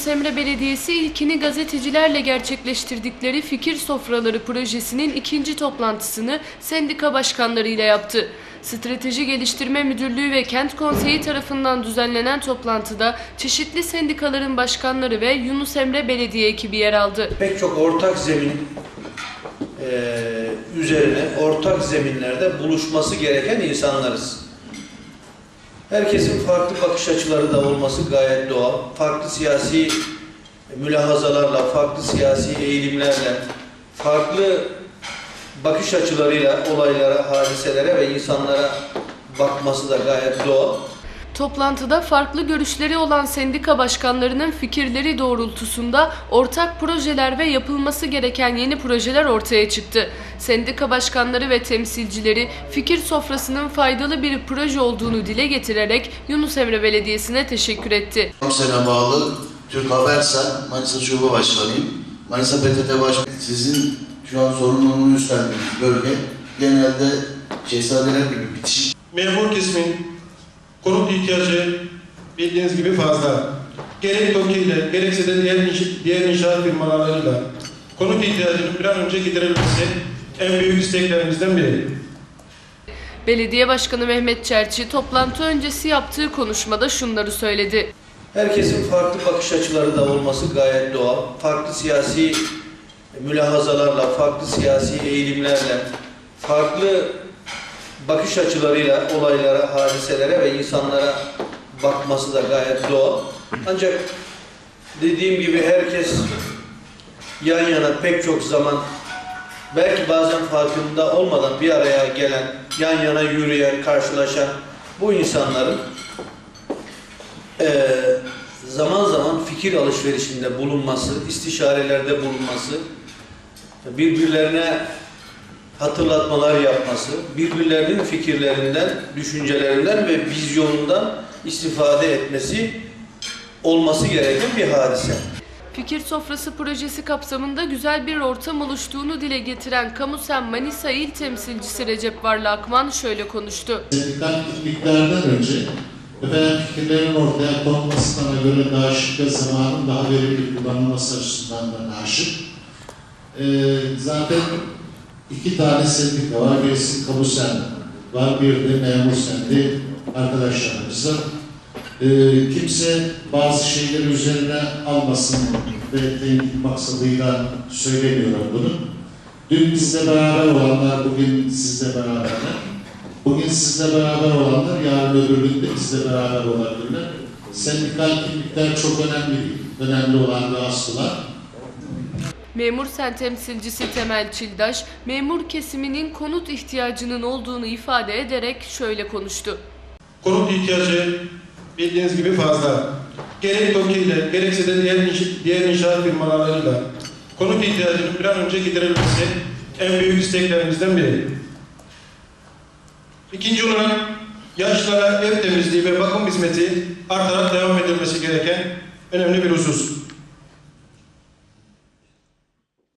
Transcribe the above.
Yunus Emre Belediyesi ilkini gazetecilerle gerçekleştirdikleri Fikir Sofraları projesinin ikinci toplantısını sendika başkanlarıyla yaptı. Strateji Geliştirme Müdürlüğü ve Kent Konseyi tarafından düzenlenen toplantıda çeşitli sendikaların başkanları ve Yunus Emre Belediye ekibi yer aldı. pek çok ortak zemin eee, üzerine ortak zeminlerde buluşması gereken insanlarız. Herkesin farklı bakış açıları da olması gayet doğal. Farklı siyasi mülahazalarla, farklı siyasi eğilimlerle, farklı bakış açılarıyla olaylara, hadiselere ve insanlara bakması da gayet doğal. Toplantıda farklı görüşleri olan sendika başkanlarının fikirleri doğrultusunda ortak projeler ve yapılması gereken yeni projeler ortaya çıktı. Sendika başkanları ve temsilcileri fikir sofrasının faydalı bir proje olduğunu dile getirerek Yunus Emre Belediyesi'ne teşekkür etti. Komisyona bağlı Türk Habersen Manisa Şube Başkanıyım. Manisa PTT Başkanı sizin şu an sorumluluğunu üstlendiğiniz bölge genelde şehzadeler gibi bitişik Memur kısmın konut ihtiyacı bildiğiniz gibi fazla. Gerek TOKİ ile gerekse de diğer, inş- diğer inşaat firmalarıyla konut ihtiyacının bir an önce giderilmesi en büyük isteklerimizden biri. Belediye Başkanı Mehmet Çerçi toplantı öncesi yaptığı konuşmada şunları söyledi. Herkesin farklı bakış açıları da olması gayet doğal. Farklı siyasi mülahazalarla, farklı siyasi eğilimlerle, farklı bakış açılarıyla olaylara, hadiselere ve insanlara bakması da gayet doğal. Ancak dediğim gibi herkes yan yana pek çok zaman belki bazen farkında olmadan bir araya gelen, yan yana yürüyen, karşılaşan bu insanların eee, zaman zaman fikir alışverişinde bulunması, istişarelerde bulunması, birbirlerine hatırlatmalar yapması, birbirlerinin fikirlerinden, düşüncelerinden ve vizyonundan istifade etmesi olması gereken bir hadise. Fikir Sofrası projesi kapsamında güzel bir ortam oluştuğunu dile getiren Kamusen Manisa İl Temsilcisi Recep Varlı Akman şöyle konuştu. Sendikal kimliklerden önce efendim fikirlerin ortaya konmasına göre daha şık ve zamanın daha verimli kullanılması açısından da naşık. Ee, zaten iki tane sendika var. Birisi kamu sen var, bir de memur sendi arkadaşlarımızın. Ee, kimse bazı şeyleri üzerine almasın ve tenkit maksadıyla söylemiyorum bunu. Dün bizle beraber olanlar bugün sizle beraberler. Bugün sizle beraber olanlar yarın öbür gün de bizle beraber olabilirler. Sendikal kimlikler çok önemli değil. Önemli olan ve aslılar. Memur Sen temsilcisi Temel Çildaş, memur kesiminin konut ihtiyacının olduğunu ifade ederek şöyle konuştu. Konut ihtiyacı bildiğiniz gibi fazla. Gerek TOKİ ile gerekse de diğer, inş- diğer inşaat firmalarıyla konut ihtiyacının bir an önce giderilmesi en büyük isteklerimizden biri. İkinci olarak yaşlılara ev temizliği ve bakım hizmeti artarak devam edilmesi gereken önemli bir husus.